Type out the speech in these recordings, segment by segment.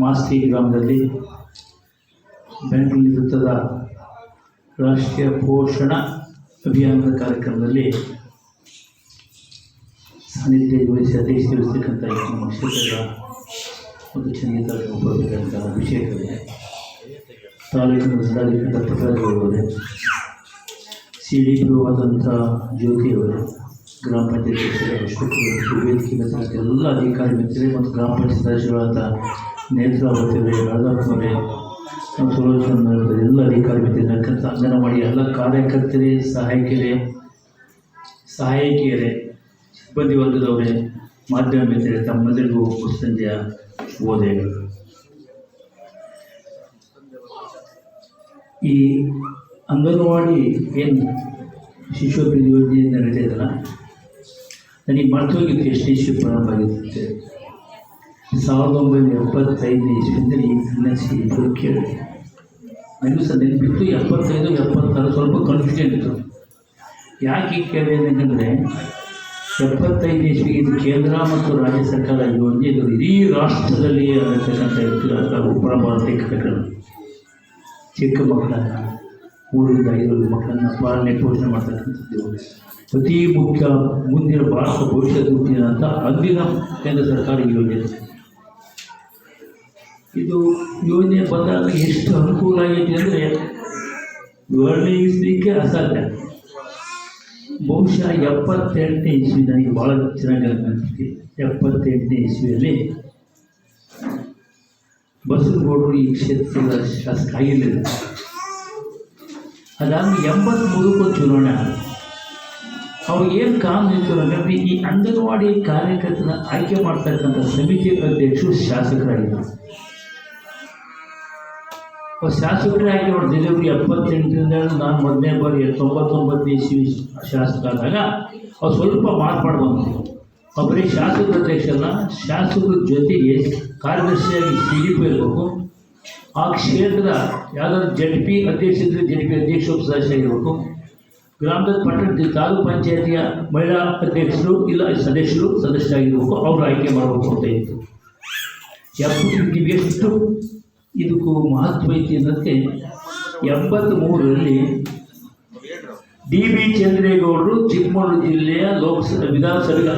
ಮಾಸ್ತಿ ಗ್ರಾಮದಲ್ಲಿ ಬೆಂಗಳೂರು ವೃತ್ತದ ರಾಷ್ಟ್ರೀಯ ಪೋಷಣ ಅಭಿಯಾನದ ಕಾರ್ಯಕ್ರಮದಲ್ಲಿ ಸಾನ್ನಿಧ್ಯ ವಹಿಸಿ ಅಧ್ಯಕ್ಷರಿರ್ತಕ್ಕಂಥ ನಮ್ಮ ಕ್ಷೇತ್ರದ ಒಂದು ಚೆನ್ನಾಗಿ ತಾಲೂಕು ಬರಬೇಕಾದಂಥ ಅಭಿಷೇಕವಿದೆ ತಾಲೂಕಿನ ಜಿಲ್ಲಾಧಿಕಾರಿ ಪ್ರಕಾಶ್ ಅವರೇ ಸಿ ಡಿ ಪಿ ಆದಂಥ ಜ್ಯೋತಿ ಅವರೇ, ಗ್ರಾಮ ಪಂಚಾಯತ್ ಸದಸ್ಯರು ವೇದಿಕೆ ಬಂದಂಥ ಎಲ್ಲ ಅಧಿಕಾರಿ ಮಿತ್ರರೇ ಮತ್ತು ಗ್ರಾಮ ಪಂಚಾಯತ್ ಸದಸ್ಯರಾದ ನೇತ್ರಾವತಿ ಅವರೇ ರಾಧಾಪ್ಪ ಅವರೇ ಮತ್ತು ಅವರೇ ಎಲ್ಲ ಅಧಿಕಾರಿ ಮಿತ್ರರೇ ನಕ್ಕಂಥ ಅಂಗನವಾಡಿ ಎಲ್ಲ ಕಾರ್ಯಕರ್ತರೇ, ಸಹಾಯಕಿಯರೇ ಸಹಾಯಕಿಯರೇ, ಸಿಬ್ಬಂದಿ ವರ್ಗದವರೇ, ಮಾಧ್ಯಮ ಮಿತ್ರರೇ, ತಮ್ಮೆಲ್ಲರಿಗೂ ಸಂಜೆಯ ಓದೆಗಳು. ಈ ಅಂಗನವಾಡಿ ಏನು ಶಿಶು ಅಭಿವೃದ್ಧಿ ಯೋಜನೆಯಿಂದ ನಡೀತಿದಲ್ಲ ನನಗೆ ಮರ್ತೋಗಿತ್ತು ಎಷ್ಟು ಇಶ್ಯೂ ಪ್ರಾರಂಭ ಆಗಿರುತ್ತೆ. ಸಾವಿರದ ಒಂಬೈನೂರ ಎಪ್ಪತ್ತೈದನೇ ಇಸ್ವಿಯಲ್ಲಿ ಸನ್ಯಾಸಿ ಇಬ್ಬರು ಕೇಳಿ. ನನಗೆ ಸಹ ನೆನಪಿತ್ತು ಎಪ್ಪತ್ತೈದು, ಎಪ್ಪತ್ತಾರು ಸ್ವಲ್ಪ ಕನ್ಫ್ಯೂಷನ್ ಇತ್ತು ಯಾಕೆ ಕೇಳಿ ಅಂತಂದರೆ, ಎಪ್ಪತ್ತೈದು ಇಸ್ವಿ ಇದು ಕೇಂದ್ರ ಮತ್ತು ರಾಜ್ಯ ಸರ್ಕಾರ ಯೋಜನೆ ಇದು ಇಡೀ ರಾಷ್ಟ್ರದಲ್ಲಿ ಆಗಿರ್ತಕ್ಕಂಥ ಉಪರ ಭಾರತೀಯ ಘಟಕಗಳು ಚಿಕ್ಕ ಮಕ್ಕಳನ್ನು ಮೂರರಿಂದ ಐದು ಮಕ್ಕಳನ್ನು ಪಾಲನೆ, ಪೋಷಣೆ ಮಾಡ್ತಕ್ಕಂಥದ್ದು ಅತಿ ಮುಖ್ಯ, ಮುಂದಿನ ಭಾರತ ಭವಿಷ್ಯದ ಅಂತ ಅಂದಿನ ಕೇಂದ್ರ ಸರ್ಕಾರ ಯೋಜನೆ. ಇದು ಯೋಜನೆ ಬಂದಾಗ ಎಷ್ಟು ಅನುಕೂಲ ಆಗೈತೆ ಅಂದರೆ ವರ್ಣಿಸಲಿಕ್ಕೆ ಅಸಾಧ್ಯ ಬಹುಶಃ ಎಪ್ಪತ್ತೆಂಟನೇ ಇಸ್ವಿ ನನಗೆ ಭಾಳ ಚೆನ್ನಾಗಿ ಅನಿಸುತ್ತೆ. ಎಪ್ಪತ್ತೆಂಟನೇ ಇಸ್ವಿಯಲ್ಲಿ ಬಸವಗೌಡರು ಈ ಕ್ಷೇತ್ರದ ಶಾಸಕ ಆಗಿರಲಿಲ್ಲ ಅದಾದ್ಮೇಲೆ ಎಂಬತ್ಮೂರಕ್ಕೂ ಚುನಾವಣೆ ಆದ ಅವ್ರಿಗೆ ಏನು ಕಾನೂನು ಅಂದರೆ ಈ ಅಂಗನವಾಡಿ ಕಾರ್ಯಕರ್ತನ ಆಯ್ಕೆ ಮಾಡ್ತಕ್ಕಂಥ ಸಮಿತಿ ಅಧ್ಯಕ್ಷರು ಶಾಸಕರಾಗಿದ್ದರು. ಅವ್ರು ಅವ್ರ ಡೆಲಿವರಿ ಎಪ್ಪತ್ತೆಂಟರಿಂದ ನಾನು ಮೊದಲನೇ ಬಾರಿ, ತೊಂಬತ್ತೊಂಬತ್ತನೇ ಇಸ್ವಿ ಶಾಸಕ ಆದಾಗ ಅವ್ರು ಸ್ವಲ್ಪ ಮಾರ್ಪಾಡು ಬಂತು ಒಬ್ಬರಿಗೆ ಬರೀ ಶಾಸಕರ ಅಧ್ಯಕ್ಷನ ಶಾಸಕರ ಜೊತೆಗೆ ಕಾರ್ಯದರ್ಶಿಯಾಗಿ ಸಿ ಇರಬೇಕು. ಆ ಕ್ಷೇತ್ರದ ಯಾವುದಾದ್ರು ಜಡ್ ಪಿ ಅಧ್ಯಕ್ಷ ಇದ್ದರೆ ಜಡ್ ಪಿ ಅಧ್ಯಕ್ಷ ಸದಸ್ಯ ಇರಬೇಕು ಗ್ರಾಮದ ಪಟ್ಟಣದ ತಾಲೂಕು ಪಂಚಾಯತಿಯ ಮಹಿಳಾ ಅಧ್ಯಕ್ಷರು ಇಲ್ಲ, ಸದಸ್ಯರು ಸದಸ್ಯರಾಗಿರ್ಬೇಕು, ಅವರು ಆಯ್ಕೆ ಮಾಡಬೇಕು ಅಂತ ಇತ್ತು ಎಷ್ಟು ಇದಕ್ಕೂ ಮಹತ್ವ ಐತಿ ಅನ್ನೋದಕ್ಕೆ ಎಂಬತ್ತ್ಮೂರರಲ್ಲಿ ಡಿ ಬಿ ಚಂದ್ರೇಗೌಡರು ಚಿಕ್ಕಮಗಳೂರು ಜಿಲ್ಲೆಯ ಲೋಕಸಭೆ ವಿಧಾನಸಭೆಗೆ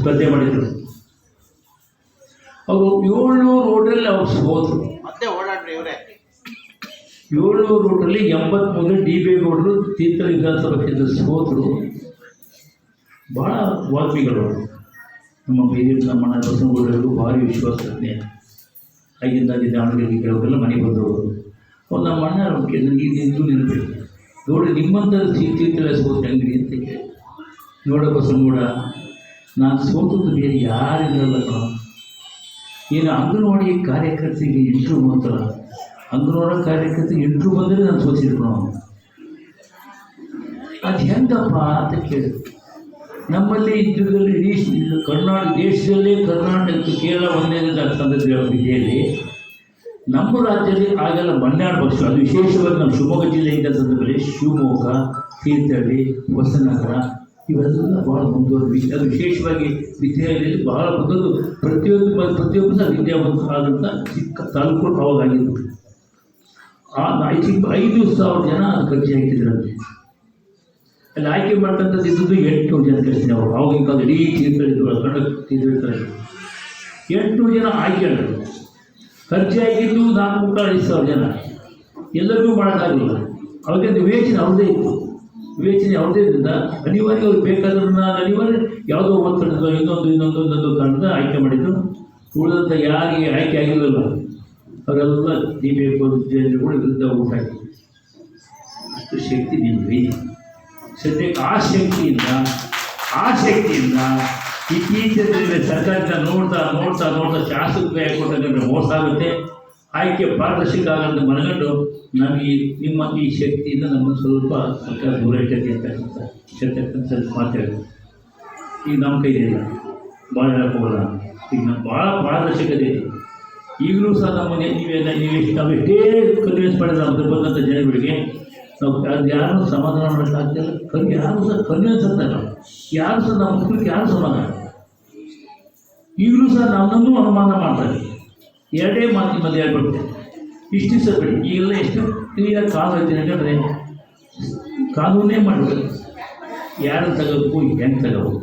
ಸ್ಪರ್ಧೆ ಮಾಡಿದರು. ಅವರು ಏಳ್ನೂರು ರೋಡಲ್ಲಿ ಅವ್ರು ಹೋದರು ಮತ್ತೆ ಓಡಾಡ್ರಿ ಇವರೇ. ಏಳ್ನೂರು ರೋಡಲ್ಲಿ ಎಂಬತ್ಮೂರು ಡಿ ಬಿ ಗೌಡರು ತೀರ್ಥ ವಿಧಾನಸಭಾ ಕೇಂದ್ರ ಸೋತರು. ಭಾಳ ವಾಲ್ಮೀಕಿಗಳು. ನಮ್ಮ ಬೈದಿರು ನಮ್ಮ ಬಸವಗೌಡರು ಭಾರಿ ವಿಶ್ವಾಸಜ್ಞೆ. ಆಗಿಂದಾಗಿ ದಾವಣಗೆರೆಗೆ ಕೆಲವರೆಲ್ಲ ಮನೆಗೆ ಬಂದವರು ಅವ್ರು, ನಮ್ಮ ಅಣ್ಣ ನನಗೆ ನಿಂತು ನಿಲ್ಬೇಕು ನೋಡಿ ನಿಮ್ಮಂಥ ಸೋತ ಅಂಗಡಿ ಅಂತ ಕೇಳಿ. ನೋಡ ಸಂಗೂಡ ನಾನು ಸೋತದ್ದು ಬೇರೆ ಯಾರಿಲ್ಲಲ್ಲ ಕಣೋ ಏನು ಅಂಗನವಾಡಿ ಕಾರ್ಯಕರ್ತಿಗೆ ಇಂಟ್ರು ಮಾತ್ರ. ಅಂಗನವಾಡಿ ಕಾರ್ಯಕರ್ತಿಗೆ ಇಂಟ್ರು ಬಂದರೆ ನಾನು ಸೋತಿರ್ಕೊಳೋ ಅದು ಹೆಂಗಪ್ಪ ಅಂತ ಕೇಳಿ ನಮ್ಮಲ್ಲಿ ಇದ್ರಲ್ಲಿ ಇಡೀ ಕರ್ನಾಟಕ, ದೇಶದಲ್ಲೇ ಕರ್ನಾಟಕ ಕೇರಳ ಒಂದೇ ಸಂದರ್ಭ ವಿದ್ಯೆಯಲ್ಲಿ ನಮ್ಮ ರಾಜ್ಯದಲ್ಲಿ ಆಗೆಲ್ಲ ಮನ್ನಾಡು ಪಕ್ಷ. ಅದು ವಿಶೇಷವಾಗಿ ನಮ್ಮ ಶಿವಮೊಗ್ಗ ಜಿಲ್ಲೆಯಿಂದ ಸಂದರ್ಭದಲ್ಲಿ ಶಿವಮೊಗ್ಗ, ತೀರ್ಥಹಳ್ಳಿ, ಹೊಸನಗರ. ಇವೆಲ್ಲ ಭಾಳ ಮುಂದುವರೆದ ವಿಷಯ. ಅದು ವಿಶೇಷವಾಗಿ ವಿದ್ಯಾಲಯದಲ್ಲಿ ಬಹಳ ಮುಂದೊಂದು ಪ್ರತಿಯೊಂದು ಪ್ರತಿಯೊಬ್ಬ ಪ್ರತಿಯೊಬ್ಬರು ಸಹ ವಿದ್ಯಾವಂತ ಆದಂಥ ಚಿಕ್ಕ ತಾಲೂಕು ಅವಾಗಾಗಿದ್ದು ಆ ಐದು ಸಾವಿರ ಜನ ಖರ್ಚು ಹಾಕಿದ್ರು ಅಲ್ಲಿ ಆಯ್ಕೆ ಮಾಡ್ತಕ್ಕಂಥದ್ದು ಇದ್ದದ್ದು ಎಂಟು ಜನ ಕೇಳ್ತೀನಿ ಅವರು. ಅವಾಗಿನ ಕಾಲ ಇಡೀ ತೀರ್ಥಳಿದ್ರು ಕನ್ನಡ ತೀರ್ಥಹಳ್ಳಿ ಎಂಟು ಜನ ಆಯ್ಕೆ ಆದರು ಖರ್ಚಾಗಿದ್ದು ನಾಲ್ಕು ಮುಕ್ಕಾಲು ಐದು ಸಾವಿರ ಜನ. ಎಲ್ಲರಿಗೂ ಮಾಡೋಕ್ಕಾಗಲಿಲ್ಲ ಅವಾಗ ವಿವೇಚನೆ ಅವ್ರದೇ ಇತ್ತು. ವಿವೇಚನೆ ಅವ್ರದ್ದೇ ಇದ್ರಿಂದ ಅನಿವಾರ್ಯ ಅವ್ರಿಗೆ ಬೇಕಾದ್ರನ್ನ ಅನಿವಾರ್ಯ ಯಾವುದೋ ಒತ್ತಡದ ಇನ್ನೊಂದು ಇನ್ನೊಂದು ಇನ್ನೊಂದು ಕಾರಣದ ಆಯ್ಕೆ ಮಾಡಿದ್ರು ಉಳಿದಂಥ ಯಾರಿಗೆ ಆಯ್ಕೆ ಆಗಿರಲಿಲ್ಲ ಅವರೆಲ್ಲ ಬೇಕು ಕೂಡ ವಿರುದ್ಧ ಊಟ ಅಷ್ಟು ಶಕ್ತಿ ನಿಮ್ಗೆ ಸದ್ಯಕ್ಕೆ ಆ ಶಕ್ತಿಯಿಂದ ಆ ಶಕ್ತಿಯಿಂದ ಇತ್ತೀಚಿನ ಸರ್ಕಾರದಿಂದ ನೋಡ್ತಾ ನೋಡ್ತಾ ನೋಡ್ತಾ ಕೊಟ್ಟಂದ್ರೆ ಮೋಸ ಆಗುತ್ತೆ. ಆಯ್ಕೆ ಪಾರದರ್ಶಕ ಆಗಂತ ಮನಗಂಡು ನಮಗೆ ನಿಮ್ಮ ಈ ಶಕ್ತಿಯಿಂದ ನಮ್ಮ ಸ್ವಲ್ಪ ಸರ್ಕಾರ ದೂರ ಅಂತ ಅಂತಕ್ಕಂಥ ಹೇಳ್ತಕ್ಕಂಥ ಮಾತಾಡಿದೆ ಈಗ ನಮ್ಮ ಕೈಲಿಲ್ಲ ಭಾಳ ಹೇಳಕ್ಕೋಗಲ್ಲ ಈಗ ನಮ್ಮ ಭಾಳ ಪಾರದರ್ಶಕತೆ ಇದೆ. ಈಗಲೂ ಸಹ ನಮ್ಮನೆ ನೀವೇನ ನೀವು ನಾವು ಎಷ್ಟೇ ಕನ್ವಿನ್ಸ್ ಮಾಡಿದ್ರೆ ಅದ್ರ ಬಂದಂಥ ಜನಗಳಿಗೆ ನಾವು ಅದು ಯಾರು ಸಮಾಧಾನ ಮಾಡೋಕ್ಕಾಗ್ತಿಲ್ಲ ಕಲಿ ಯಾರು ಸಹ ಕಲಿ ಅನ್ಸುತ್ತೆ ನಾವು ಯಾರು ಸಹ ನಮ್ಮ ಮಕ್ಕಳಿಗೆ ಯಾರು ಸಮಾಧಾನ? ಈಗಲೂ ಸಹ ನಮ್ಮನ್ನು ಅನುಮಾನ ಮಾಡ್ತಾರೆ. ಎರಡೇ ಮಾತಿ ಮಧ್ಯೆ ಹೇಳ್ಬಿಡ್ತೇನೆ ಇಷ್ಟು ದಿವಸ ಬಿಡಿ. ಈಗೆಲ್ಲ ಎಷ್ಟು ಕ್ಲಿಯರ್ ಕಾಲು ಐತೆ ಯಾಕಂದರೆ ಕಾನೂನೇ ಮಾಡಬೇಕು ಯಾರು ತಗೋಬೇಕು, ಹೆಂಗೆ ತಗೋಬೇಕು?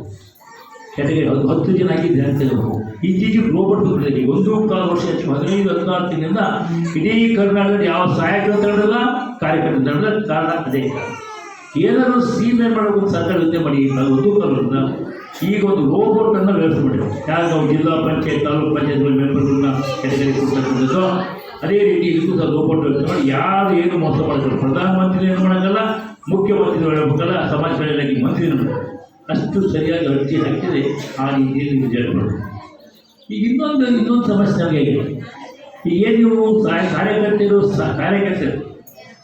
ಅದು ಹತ್ತು ಜನ ಆಗಿದ್ದು ಹೆಂಗೆ ತಗೋಬೇಕು? ಇತ್ತೀಚೆಗೆ ರೋಬೋಟ್ ಬಂದಿದೆ ಒಂದು ಕಾಲ ವರ್ಷ ಹದಿನೈದು, ಹದಿನಾರು ತಿಂಗಳಿಂದ ಇಡೀ ಕರ್ನಾಟಕದ ಯಾವ ಸಹಾಯಕ ತಂಡಲ್ಲ ಕಾರ್ಯಕ್ರಮ ತಂಡದ ಕಾರಣ ಅದೇ ಏನಾದರೂ ಸೀಮೆ ಮಾಡಬೇಕು ಸರ್ಕಾರ ಯೋಚನೆ ಮಾಡಿ ಒಂದು ಕಾಲದಿಂದ ಈಗ ಒಂದು ರೋಬೋಟನ್ನು ವ್ಯವಸ್ಥೆ ಮಾಡಿದೆ ಯಾರು ನಾವು ಜಿಲ್ಲಾ ಪಂಚಾಯತ್, ತಾಲೂಕು ಪಂಚಾಯತ್ ಮೆಂಬರ್ಗಳನ್ನ ಕೆಟಗರಿ ಕೊಡ್ತಕ್ಕಂಥದ್ದು ಅದೇ ರೀತಿ ಇದಕ್ಕೂ ಸಹ ರೋಬೋಟ್ ವ್ಯವಸ್ಥೆ ಮಾಡಿ ಯಾರು ಏನು ಮೋಸ ಮಾಡಿದ್ರು. ಪ್ರಧಾನಮಂತ್ರಿ ಏನು ಮಾಡೋಕ್ಕಲ್ಲ ಮುಖ್ಯಮಂತ್ರಿಗಳು ಹೇಳ್ಬೇಕಲ್ಲ, ಸಮಾಜ ಕಲ್ಯಾಣಕ್ಕೆ ಮಂತ್ರಿ ಅಷ್ಟು ಸರಿಯಾಗಿ ಅರ್ಜಿ ಹಾಕಿದೆ ಆ ರೀತಿಯಲ್ಲಿ ವಿಜಯಪುರ ಈಗ ಇನ್ನೊಂದು ಇನ್ನೊಂದು ಸಮಸ್ಯೆ ಆಗಿದೆ ಈಗ ಏನು ನೀವು ಕಾರ್ಯಕರ್ತರು ಕಾರ್ಯಕರ್ತರು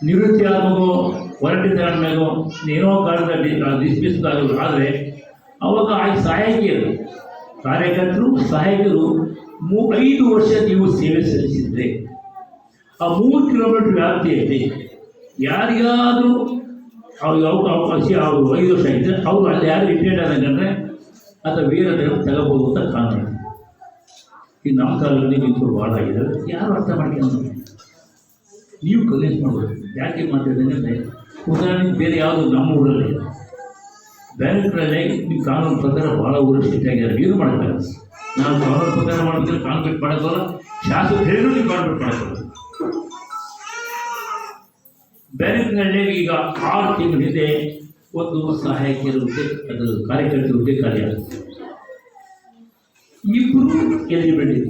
ನಿವೃತ್ತಿ ಆಗೋ ಹೊರಟಿದ್ದ ಮೇಲೋ ಏನೋ ಕಾಲದಲ್ಲಿ ಡಿಸ್ಮಿಸ್ ಆದರೆ ಅವಾಗ ಆ ಸಹಾಯಕಿಯರು ಕಾರ್ಯಕರ್ತರು, ಸಹಾಯಕರು ಮೂ ಐದು ವರ್ಷ ನೀವು ಸೇವೆ ಸಲ್ಲಿಸಿದ್ರೆ ಆ ಮೂರು ಕಿಲೋಮೀಟರ್ ವ್ಯಾಪ್ತಿಯಲ್ಲಿ ಯಾರಿಗಾದರೂ ಅವ್ರಿಗೆ ಅವ್ರ ಅವಕಾಶ ಅವರು ಐದು ವರ್ಷ ಆಗಿದ್ದರೆ ಅವರು ಅಲ್ಲಿ ಯಾರು ರಿಟೈರ್ಡ್ ಅಂದರೆ, ಅಥವಾ ವೀರತೆಯನ್ನು ತಗೋಬೋದು ಅಂತ ಕಾನೂನು ಈ ನಮ್ಮ ಕಾಲದಲ್ಲಿ ನಿಂತು ಭಾಳ ಯಾರು ಅರ್ಥ ಮಾಡ್ಕೊಂಡು ನೀವು ಕನ್ವಿನ್ಸ್ ಮಾಡ್ಬೋದು. ಯಾಕೆ ಮಾತಾಡಿದ್ರೆ ಉದಾಹರಣೆಗೆ ಬೇರೆ ಯಾವುದು ನಮ್ಮ ಊರಲ್ಲಿ ಬೇರೆ ಕಡೆ ನೀವು ಕಾನೂನು ಪ್ರಕಾರ ಭಾಳ ಊರು ನೀವು ಏನು ಮಾಡ್ತಾರೆ? ನಾವು ಕಾನೂನು ಪ್ರಕಾರ ಮಾಡಿದ್ರೆ ಕಾನ್ಕ್ರೀಟ್ ಮಾಡೋಕ್ಕಲ್ಲ ಶಾಸಕ ಹೇಳಿದ್ರು ನೀವು ಕಾನ್ಕ್ರೀಟ್ ಮಾಡೋಕ್ಕಲ್ಲ ಬ್ಯಾಂಕ್ನಲ್ಲಿ ಈಗ ಆರು ತಿಂಗಳಿದೆ. ಒಂದು ಸಹಾಯಕಿಯರ ಹುದ್ದೆ ಅದು ಕಾರ್ಯಕರ್ತರ ಹುದ್ದೆ ಕಾರ್ಯ ಆಗುತ್ತೆ. ಇಬ್ಬರು ಎಲಿಜಿಬಿಲಿಟಿ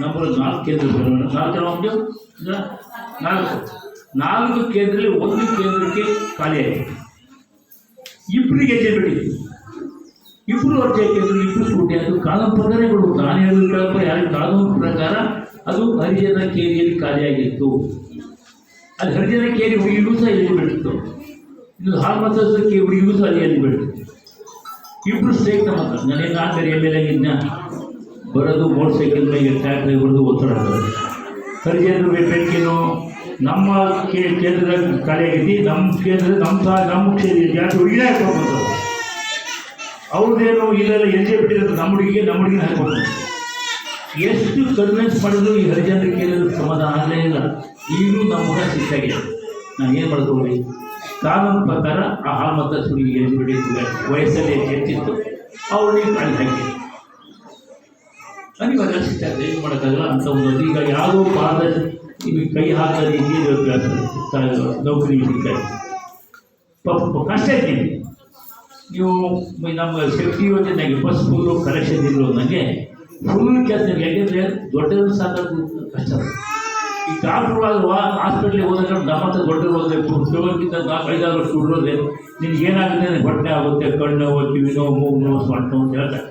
ನಂಬರ್ ನಾಲ್ಕು ಕೇಂದ್ರ ನಾಲ್ಕು ಜನ ಒಂದು ನಾಲ್ಕು. ನಾಲ್ಕು ಕೇಂದ್ರದಲ್ಲಿ ಒಂದು ಕೇಂದ್ರಕ್ಕೆ ಖಾಲಿ ಆಗಿದೆ ಎಲ್ಲಿ ಎಲಿಜಿಬಿಲಿಟಿ ಇಬ್ಬರು ಅರ್ಜಿ ಹಾಕಿದ್ರು ಇಬ್ಬರು ಸೂಟಿ ಅದು ಕಾನೂನು ಪ್ರಕಾರಗಳು, ನಾನು ಹೇಳಿದ ಯಾರಿಗೆ ಕಾನೂನು ಪ್ರಕಾರ ಅದು ಹರಿಜನ ಕೇರಿಯಲ್ಲಿ ಖಾಲಿಯಾಗಿತ್ತು ಅಲ್ಲಿ ಹರಿಜನ ಕೇರಿ ಹುಡುಗಿಗೂ ಸಹ ಎಲ್ಲಿ ಬಿಟ್ಟಿತ್ತು ಇದು ಹಾಲು ಮತಕ್ಕೆ ಹುಡುಗಿಗೂ ಸಹ ಅಲ್ಲಿ ಬಿಟ್ಟಿತ್ತು ಇಬ್ಬರು ಸ್ಟೇಟ್ ನಮ್ಮ ನನಗೆ ನಾಲ್ಕು ಎಂ ಎಲ್ ಆಗಿದ್ನ ಬರೋದು ಮೋಟರ್ ಸೈಕಲ್ ಮೇಲೆ ಟ್ರ್ಯಾಕ್ಟರ್ ಹೊಡೆದು ಒತ್ತಡ. ಹಾಕೋದು ಹರಿಜನರು ಬೇಕೇನು? ನಮ್ಮ ಕೇಂದ್ರದ ಕೇಂದ್ರದ ಐತಿ ನಮ್ಮ ಕೇಂದ್ರ ನಮ್ಮ ಸಹ ನಮ್ಮ ಕ್ಷೇತ್ರ ಜಾಸ್ತಿ ಹುಡುಗಿನೇ ಹಾಕೊಂಡು ಅವ್ರದ್ದೇನು ಇಲ್ಲೆಲ್ಲ ಎಲ್ ಜೆ ಪಿ ನಮ್ಮ ಹುಡುಗಿಗೆ, ನಮ್ಮ ಹುಡುಗಿನ ಹಾಕೊಂಡು ಎಷ್ಟು ಕನ್ವಿನ್ಸ್ ಮಾಡಿದ್ರು ಈ ಹರಿಜನರ ಕೇಂದ್ರದ ಸಮಾಧಾನ ಆಗಲೇ ಇಲ್ಲ. ಈಗಲೂ ನಮ್ಮ ಮುಖ ಸಿಕ್ಕಾಗಿದೆ ನಾನು ಏನು ಹೋಗಿ ಕಾನೂನು ಪ್ರಕಾರ ಆ ಹಾಲು ಮತ ಸುಡಿಗೆ ಎಲಿಜಿಬಿಲಿಟಿ ವಯಸ್ಸಲ್ಲಿ ಹೆಚ್ಚಿತ್ತು. ಅವಳಿಗೆ ಅಲ್ಲಿ ಅನಿವಾರ್ಯ ಸಿಗ್ತದೆ ಏನು ಮಾಡೋಕ್ಕಾಗಲ್ಲ ಅಂತ ಒಂದು ಈಗ ಯಾವುದೋ ಪಾದ ನಿಮಗೆ ಕೈ ಹಾಕದ ರೀತಿ ನೌಕರಿ ಸಿಗ್ತದೆ ಪಾಪ ಕಷ್ಟ ಇದ್ದೀನಿ ನೀವು ನಮ್ಮ ಶಕ್ತಿ ಯೋಜನೆಗೆ ಫಸ್ಟ್ ಫುಲ್ಲು ಕಲೆಕ್ಷನ್ ನನಗೆ ಫುಲ್ ಕೆಲಸ ಯಾಕೆಂದರೆ ದೊಡ್ಡದು ಸಾಕು ಕಷ್ಟ ಈ ಡಾಕ್ಟ್ರು ಹಾಸ್ಪಿಟ್ಲಿಗೆ ಹೋದಾಗ ನಮ್ಮ ದೊಡ್ಡರು ಹೋದರೆ ಶುಗರ್ಗಿಂತ ನಾಲ್ಕು ಐದಾರು ಹುಡುಗ್ರೆ ನಿನ್ಗೆ ಏನಾಗುತ್ತೆ ಹೊಟ್ಟೆ ಆಗುತ್ತೆ, ಕಣ್ಣು ಕಿವಿ ನೋವು ಮೂಗು ನೋವು ನೋವು ಅಂತ ಹೇಳ್ತಾರೆ.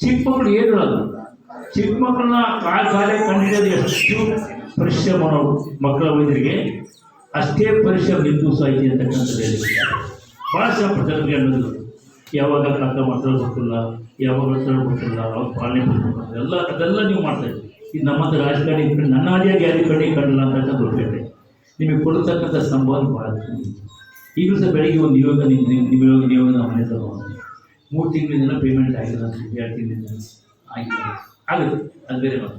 ಚಿಕ್ಕ ಮಕ್ಕಳು ಏನು ಹೇಳೋದು? ಚಿಕ್ಕ ಮಕ್ಕಳನ್ನ ಕಾಲ ಕಾಲೇ ಎಷ್ಟು ಪರಿಶ್ರಮ ಮಕ್ಕಳ ವೈದ್ಯರಿಗೆ ಅಷ್ಟೇ ಪರಿಶ್ರಮ ನಿಂತು ಸಾಹಿತಿ ಅಂತಕ್ಕಂಥದ್ದು ಭಾಳ ಶ್ರಮ ಪಡ್ತಾರೆ ಅನ್ನೋದು. ಯಾವಾಗ ಕಾಕ ಮಾತ್ರ ಗೊತ್ತಿಲ್ಲ, ಯಾವಾಗ ಅರ್ಥ ಗೊತ್ತಿಲ್ಲ, ಅವ್ರ ಪಾಲನೆ ಎಲ್ಲ ಅದೆಲ್ಲ ನೀವು ಮಾಡ್ತಾ ಇದ್ದೀವಿ ಇದು ನಮ್ಮದು ರಾಜಕಾರಣಿ ನನ್ನ ಆದಿಯಾಗಿ ಯಾರು ಕಡೆ ಕಂಡಿಲ್ಲ ಅಂತಕ್ಕಂಥ ದೊಡ್ಡ ನಿಮಗೆ ಕೊಡ್ತಕ್ಕಂಥ ಸಂಬಂಧ ಭಾಳ ಈಗ ಈಗಲೂ ಸಹ ಬೆಳಿಗ್ಗೆ ಒಂದು ನಿಯೋಗ ನಿಮ್ಮ ನಿಯೋಗ ನಿಯೋಗ ನಾವು ಮನೆ ತಗೊಂಡು ಮೂರು ತಿಂಗಳಿಂದ ಪೇಮೆಂಟ್ ಆಗಿಲ್ಲ ಎರಡು ತಿಂಗಳಿಂದ ಆಗಿಲ್ಲ. ಆಗುತ್ತೆ ಅದು ಬೇರೆ ಮಾತು.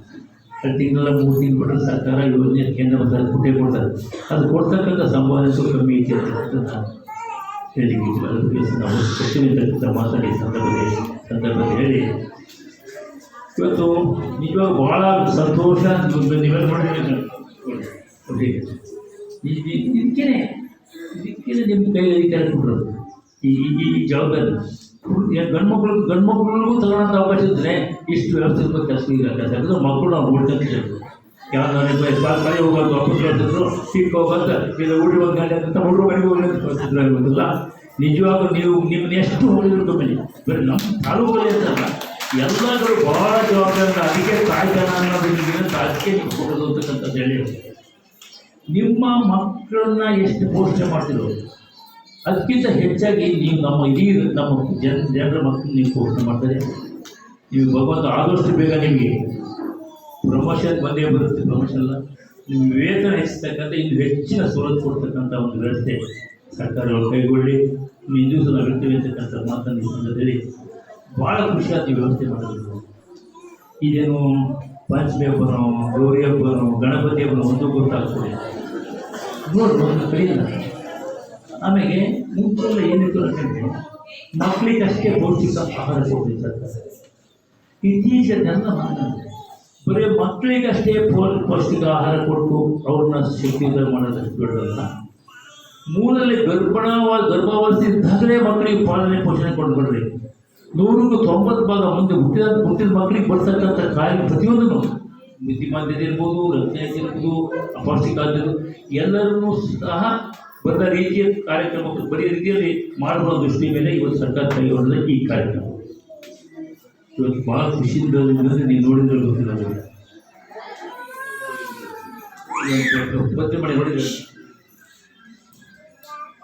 ಎರಡು ತಿಂಗಳ ಮೂರು ತಿಂಗಳು ಕೊಟ್ಟರೆ ಸರ್ಕಾರ ಯೋಜನೆ ಕೇಂದ್ರ ಸರ್ಕಾರ ಕೊಟ್ಟೇ ಕೊಡ್ತಾರೆ. ಅದು ಕೊಡ್ತಕ್ಕಂಥ ಸಂಭಾವನೆ ಸ್ವಲ್ಪ ಕಮ್ಮಿ ಇದೆ ಅಂತ ನಾನು ಹೇಳಿದ್ದೀನಿ. ಅದ್ರ ಬಗ್ಗೆ ನಾವು ಸಚಿವರಿಂದ ಮಾತಾಡಿ ಸಂದರ್ಭದಲ್ಲಿ ಸಂದರ್ಭದಲ್ಲಿ ಹೇಳಿ. ಇವತ್ತು ನಿಜವಾಗ ಭಾಳ ಸಂತೋಷ ನೀವೆಲ್ಲ ಮಾಡಿದ್ರೆ ಇದಕ್ಕೇನೆ ಇದಕ್ಕೇನೆ ನಿಮ್ಮ ಕೈ ಅಧಿಕಾರ ಈ ಈ ಈ ಜವಾಬ್ದಾರಿ. ಗಂಡು ಮಕ್ಕಳು ಗಂಡು ಮಕ್ಕಳಿಗೂ ತಗೊಳ್ಳೋಂಥ ಅವಕಾಶ ಇದ್ದರೆ ಇಷ್ಟು ವ್ಯವಸ್ಥೆ ಕೆಲಸ ಇರಲ್ಲ ಯಾಕಂದ್ರೆ ಮಕ್ಕಳು ನಾವು ಓಡ್ಕೊಂತಿದ್ರು ಯಾವ್ದಾದ್ರು ಮನೆ ಹೋಗೋದು ವಾಪಸ್ ಹೇಳ್ತಿದ್ರು ಸೀಟ್ ಹೋಗೋದು ಇಲ್ಲ ಊಟಿ ಒಂದು ಗಾಡಿ ಅಂತ ಹುಡುಗರು ಮನೆಗೆ ಹೋಗಿ ಅಂತ ಬರ್ತಿದ್ರು ಇರೋದಿಲ್ಲ ನಿಜವಾಗ್ಲೂ ನೀವು ನಿಮ್ಮನ್ನ ಎಷ್ಟು ಹೋಗಿದ್ರು ಕಂಪನಿ ಬರೀ ನಮ್ಮ ತಾಲೂಕಲ್ಲಿ ಅಂತಲ್ಲ ಎಲ್ಲರೂ ಭಾಳ ಜವಾಬ್ದಾರಿ ಅದಕ್ಕೆ ತಾಯ್ತನ ಅನ್ನೋದು ನಿಮಗೆ ಅದಕ್ಕೆ ನೀವು ಕೊಡೋದು ಅಂತಕ್ಕಂಥದ್ದು ಹೇಳಿ ನಿಮ್ಮ ಮಕ್ಕಳನ್ನ ಎಷ್ಟು ಪೋಷಣೆ ಮಾಡ್ತಿರೋ ಅದಕ್ಕಿಂತ ಹೆಚ್ಚಾಗಿ ನೀವು ನಮ್ಮ ಇಡೀ ನಮ್ಮ ಜನ ಜನರ ಮಕ್ಕಳು ನೀವು ಪೋಷಣೆ ಮಾಡ್ತಾರೆ. ನೀವು ಭಗವಂತ ಆದಷ್ಟು ಬೇಗ ನಿಮಗೆ ಪ್ರಮೋಷನ್ ಬಂದೇ ಬರುತ್ತೆ ಪ್ರಮೋಷನ್ ಅಲ್ಲ ನಿಮ್ಮ ವೇತನ ಹೆಚ್ಚಿಸ್ತಕ್ಕಂಥ, ಇನ್ನು ಹೆಚ್ಚಿನ ಸವಲತ್ತು ಕೊಡ್ತಕ್ಕಂಥ ಒಂದು ವ್ಯವಸ್ಥೆ ಸರ್ಕಾರಗಳು ಕೈಗೊಳ್ಳಿ. ಸಹ ನಾವು ಇರ್ತೀವಿ ಅಂತಕ್ಕಂಥ ಮಾತನ್ನು ಸಂದರ್ಭದಲ್ಲಿ ಭಾಳ ಖುಷಿಯಾದ ವ್ಯವಸ್ಥೆ ಮಾಡಬೇಕು ಇದೇನು ಪಂಚಮಿ ಹಬ್ಬನೋ, ಗೌರಿ ಹಬ್ಬನೋ, ಗಣಪತಿ ಹಬ್ಬನೋ, ಒಂದು ಗೊತ್ತಾಗ್ತದೆ. ನೋಡಿ ಒಂದು ಕೈಯಿಂದ ಆಮೇಲೆ ಮುಂಚೆಲ್ಲ ಏನಿತ್ತು ಅಂತಂದರೆ ಮಕ್ಕಳಿಗೆ ಅಷ್ಟೇ ಪೌಷ್ಟಿಕ ಆಹಾರ ಕೊಡ್ತಿತ್ತು ಇತ್ತೀಚಿನ ಜನ ಬರೀ ಮಕ್ಕಳಿಗಷ್ಟೇ ಅಷ್ಟೇ ಪೌಷ್ಟಿಕ ಆಹಾರ ಕೊಟ್ಟು ಅವ್ರನ್ನ ಶಕ್ತಿಯುತ ಮಾಡೋದಕ್ಕೆ ಬಿಡೋದಲ್ಲ. ಮೂರಲ್ಲಿ ಗರ್ಭಣವ ಗರ್ಭಾವಸ್ಥೆ ಇದ್ದಾಗಲೇ ಮಕ್ಕಳಿಗೆ ಪಾಲನೆ ಪೋಷಣೆ ಕೊಡ್ಬಿಡ್ರಿ ನೂರಕ್ಕೂ ತೊಂಬತ್ತು ಭಾಗ ಮುಂದೆ ಹುಟ್ಟಿದ ಹುಟ್ಟಿದ ಮಕ್ಕಳಿಗೆ ಬರ್ತಕ್ಕಂಥ ಕಾಯಿಲೆ ಪ್ರತಿಯೊಂದನ್ನು ಬುದ್ಧಿಮಾಂದ್ಯತೆ ಇರ್ಬೋದು ರಚನೆ ಇರ್ಬೋದು, ಅಪೌಷ್ಟಿಕ ಎಲ್ಲರನ್ನೂ ಸಹ ಬಂದ ರೀತಿಯ ಕಾರ್ಯಕ್ರಮಕ್ಕೆ ಬರೀ ರೀತಿಯಲ್ಲಿ ಮಾಡುವ ದೃಷ್ಟಿ ಮೇಲೆ ಇವತ್ತು ಸರ್ಕಾರ ಕೈಗೊಳ್ಳದ ಈ ಕಾರ್ಯಕ್ರಮ. ಇವತ್ತು ಭಾಳ ಖುಷಿಯಿಂದ ಇರೋದು ನೀವು ನೋಡಿದ್ರೆ ಗೊತ್ತಿಲ್ಲ ನನಗೆ. ಇವತ್ತು ಪತ್ತೆ ಮಾಡಿ ಹೊಡಿದ್ರೆ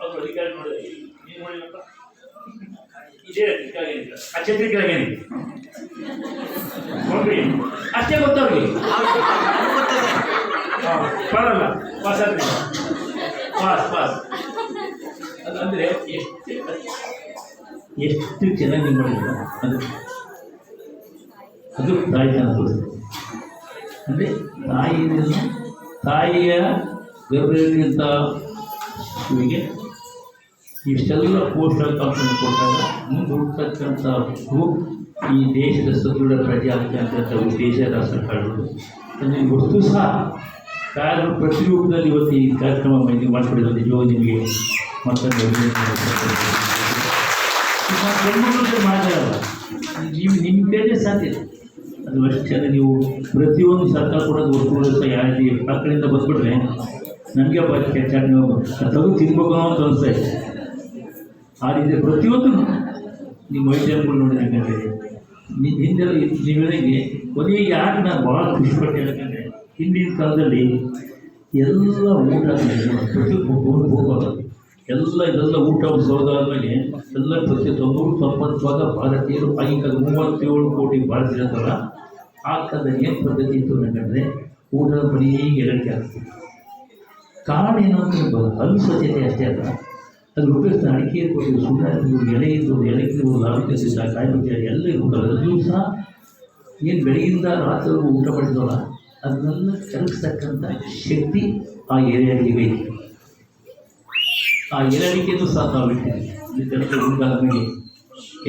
ಅವ್ರು ಅಧಿಕಾರಿ ನೋಡಿದ್ರೆ. ನೀವು ನೋಡಿಲ್ಲಪ್ಪ ಇದೇ ಅಧಿಕಾರಿ ಅಂತ ಆ ಛತ್ರಿ ಕೆಳಗೇನೆ ನೋಡ್ರಿ. ಅಷ್ಟೇ ಗೊತ್ತವ್ರಿಗೆ. ಬರಲ್ಲ. ಪಾಸ್ ಆಗ್ತದೆ ಪಾಸ್ ಪಾಸ್ ಅದು ಅಂದರೆ ಎಷ್ಟು ಎಷ್ಟು ಚೆನ್ನಾಗಿ ಮಾಡಿಲ್ಲ ಅದು ಅದು ತಾಯಿತನ ತೋರಿಸ್ತದೆ ಅಂದರೆ ತಾಯಿಯನ್ನು ತಾಯಿಯ ಗರ್ಭದಲ್ಲಿಂಥ ಶಿಶುವಿಗೆ ಇಷ್ಟೆಲ್ಲ ಪೋಷಕಾಂಶ ಕೊಟ್ಟಾಗ ಮುಂದೆ ಹುಡ್ತಕ್ಕಂಥ ಮಗು ಈ ದೇಶದ ಸದೃಢ ಪ್ರಜೆ ಆಗತಕ್ಕಂಥ ಉದ್ದೇಶ ಸರ್ಕಾರಗಳು ಅಂದರೆ ವಸ್ತು ಸಹ ಕಾರ್ಯ ಪ್ರತಿರೂಪದಲ್ಲಿ ಇವತ್ತು ಈ ಕಾರ್ಯಕ್ರಮ ಇದು ಮಾಡಿಕೊಡಿದ ನಿಜವಾಗಿ ನಿಮಗೆ ಮತ್ತೊಂದು ಮಾತಾಡಲ್ಲ ನೀವು ನಿಮ್ಮ ಕೈಲೇ ಸಾಧ್ಯ ಅದು ಅಷ್ಟೇ ಅಂದರೆ ನೀವು ಪ್ರತಿಯೊಂದು ಸರ್ಕಾರ ಕೂಡ ವಸ್ತುಗಳು ಸಹ ರೀತಿ ಕಡೆಯಿಂದ ಬಂದ್ಬಿಟ್ರೆ ನನಗೆ ಕೆಟ್ಟಾಗಿ ನೀವು ತಗು ತಿನ್ಬೇಕು ಅಂತ ಅನಿಸ್ತಾ ಇದೆ. ಆ ರೀತಿ ಪ್ರತಿಯೊಂದು ನಿಮ್ಮ ವೈದ್ಯರುಗಳು ನೋಡಿ ಯಾಕಂದರೆ ನಿಮ್ಮ ಹಿಂದೆ ನೀವು ಹೇಳಿದಂಗೆ ಕೊನೆಗೆ ಯಾಕೆ ನಾನು ಭಾಳ ಖುಷಿಪಟ್ಟೆ ಯಾಕಂದರೆ ಹಿಂದಿನ ಕಾಲದಲ್ಲಿ ಎಲ್ಲ ಊಟ ಪ್ರತಿ ಹೋಗೋದು. ಎಲ್ಲ ಇದೆಲ್ಲ ಊಟ ಸೋದಾದ್ಮೇಲೆ ಎಲ್ಲ ಪ್ರತಿ ತೊಂಬತ್ತು ತೊಂಬತ್ತು ಭಾಗ ಭಾರತೀಯರು ಆಗಿನ ಮೂವತ್ತೇಳು ಕೋಟಿ ಭಾರತೀಯರಲ್ಲ ಆ ಕಾಲದಲ್ಲಿ ಏನು ಪದ್ಧತಿ ಇತ್ತು ಅಂತಂದರೆ ಊಟದ ಬರೀ ಎರಡಿಕೆ ಆಗ್ತದೆ ಕಾರಣ ಏನು ಅಂತ ಹೇಳ್ಬೋದು ಸ್ವಚ್ಛತೆ ಅಷ್ಟೇ ಅಲ್ಲ. ಅದು ಉಪಯೋಗಿಸ್ತಾ ಅಡಿಕೆ ಇರ್ಬೋದು ಸುಮ್ಮನೆ ಎಲೆ ಇರ್ಬೋದು ಎಲೆ ಇರ್ಬೋದು ಸಿದ್ಧ ಕಾಯಿ ಎಲ್ಲ ಇರ್ಬೋದು ಅದರಲ್ಲೂ ಸಹ ಏನು ಬೆಳಗಿಂದ ರಾತ್ರಿ ಊಟ ಮಾಡಿದ್ವಲ್ಲ ಅದನ್ನೆಲ್ಲ ಕರಗಿಸ್ತಕ್ಕಂಥ ಶಕ್ತಿ ಆ ಇದೆ. ಆ ಏರಿಕೆಯೂ ಸಹ ನಾವು ಬಿಟ್ಟಿದ್ದೀವಿ ಉಂಟಾದ ಮೇಲೆ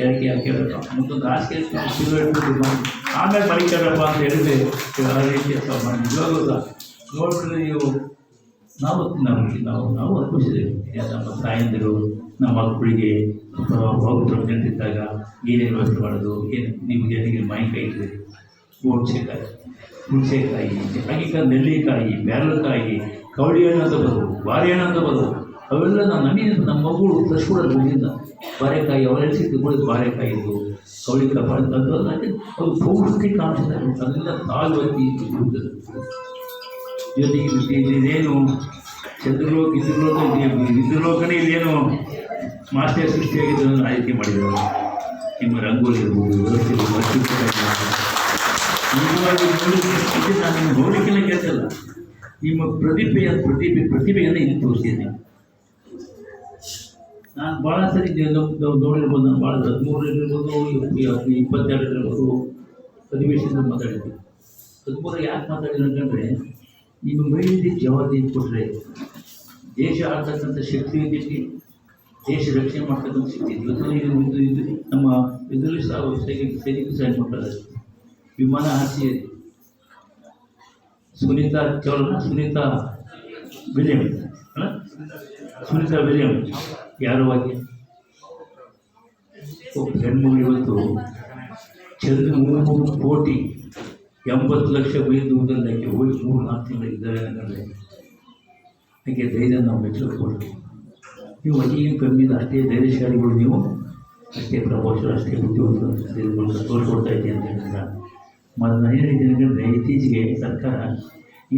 ಏರಿಕೆ ಹಾಕಿರಬೇಕು ಮತ್ತೊಂದು ಆಮೇಲೆ ಮರಿಕರಪ್ಪ ಅಂತ ಹೇಳಿದ್ರೆ ಆ ರೀತಿಯ ಅಥವಾ ನಿಜವಾಗ್ಲೂ ಸಹ ನೋಡಿದ್ರೆ ನೀವು ನಾವು ನಾವು ನಾವು ನಾವು ಅನುಭವಿಸಿದ್ದೇವೆ. ನಮ್ಮ ತಾಯಂದಿರು ನಮ್ಮ ಮಕ್ಕಳಿಗೆ ಪವಿತ್ರ ನೆಟ್ಟಿದ್ದಾಗ ಏನೇನು ವ್ಯವಸ್ಥೆ ಮಾಡೋದು ಏನು ನಿಮಗೆ ಮಾವಿನಕಾಯಿ ಇಟ್ಟರೆ ಹುಣಸೆಕಾಯಿ ಹುಣಸೆಕಾಯಿ ಹಾಗೆ ನೆಲ್ಲಿಕಾಯಿ ಬ್ಯಾರಲಕಾಯಿ ಕವಳಿ ಹಣ್ಣು ಅಂತ ಬರೋದು ಬಾರೆಹಣ್ಣು ಅಂತ ಬರೋದು ಅವೆಲ್ಲ ನಾವು ನನಗೆ ನಮ್ಮ ಮಗಳು ತರಿಸ್ಕೊಡೋದು ಮುಂದಿನ ಬಾರೆಕಾಯಿ ಅವರೆಲ್ಲ ಕೂಡ ಬಾರೆಕಾಯಿ ಇದು. ಬಾಳೆ ಅವ್ರು ಅದು ಕಾಣಿಸ್ತಾರೆ ಅದರಿಂದ ತಾಳ್ವತಿ ಇರ್ತದೆ ಜೊತೆಗೆ ಇದು- ಇದು- ಇದೇನು? ಚಂದ್ರಲೋಕ, ಇದ್ರಲೋಕ ಇದ್ರಲೋಕನೇ ಇದೇನು? ಮಾಸ್ಟರ್ ಸೃಷ್ಟಿಯಾಗಿದ್ದನ್ನು ಆಯ್ಕೆ ಮಾಡಿದರು ನಿಮ್ಮ ರಂಗೋಲಿ ಇರ್ಬೋದು, ವ್ಯವಸ್ಥೆ ಇದು ನಾನು ನೋಡಲಿಕ್ಕೆಲ್ಲ ಕೇಳ್ತಲ್ಲ. ನಿಮ್ಮ ಪ್ರತಿಭೆಯ ಪ್ರತಿಭೆ, ಪ್ರತಿಭೆಯನ್ನು ಇಲ್ಲಿ ತೋರಿಸಿದ್ದೀನಿ. ನಾನು ಭಾಳ ಸರಿ ನೋಡಿರ್ಬೋದು ನಾನು ಭಾಳ ಹದಿಮೂರಲ್ಲಿರ್ಬೋದು ಇಪ್ಪತ್ತೆರಡರಿರ್ಬೋದು ಅಧಿವೇಶನದಲ್ಲಿ ಮಾತಾಡಿದ್ದೀನಿ ಹದಿಮೂರ ಯಾಕೆ ಮಾತಾಡಿದ್ರು ಅಂತಂದರೆ, ನಿಮ್ಮ ಮೈಲಿ ಜವಾಬ್ದಾರಿ ಕೊಟ್ಟರೆ ದೇಶ ಆಡ್ತಕ್ಕಂಥ ಶಕ್ತಿ ಇದ್ದೀವಿ ದೇಶ ರಕ್ಷಣೆ ಮಾಡ್ತಕ್ಕಂಥ ಶಕ್ತಿ. ಇವತ್ತು ನಮ್ಮ ಇದರಲ್ಲಿ ಸಹ ಸೈನಿಕ ಸೈನ್ ಮಾಡ್ತಾರೆ ವಿಮಾನ ಹಾರಿಸಿ ಸುನೀತಾ ಚೌಲನ ಸುನೀತಾ ವಿಲಿಯಂ ಸುನೀತಾ ವಿಲಿಯಂ. ಯಾರು ಆಗಿ ಹೆಣ್ಮಗಳು ಇವತ್ತು ಚಂದ್ರ ಮೂರು ಕೋಟಿ ಎಂಬತ್ತು ಲಕ್ಷ ಮೈಲ್ ದೂರದಲ್ಲಿ ಆಕೆ ಹೋಗಿ ಮೂರು ನಾಲ್ಕು ತಿಂಗಳು ಇದ್ದಾರೆ ಅನ್ನೋದ್ರೆ ಆಕೆ ಧೈರ್ಯ ನಾವು ನೀವು ಅತಿಗೆ ಕಮ್ಮಿ ಇಲ್ಲ, ಅಷ್ಟೇ ಧೈರ್ಯಶಾಲಿಗಳು ನೀವು ಅಷ್ಟೇ ಪ್ರಮೋಷನ್ ಅಷ್ಟೇ ಬುದ್ಧಿವಂತರು ಅಷ್ಟೇ ತೋರಿಸ್ಕೊಡ್ತಾ ಇದ್ದೀನಿ ಅಂತ ಹೇಳಿದಾಗ ಮತ್ತು ನಾನು ಏನು ಹೇಳಿದ್ದೀನಿ ಅಂದರೆ ಇತ್ತೀಚೆಗೆ ಸರ್ಕಾರ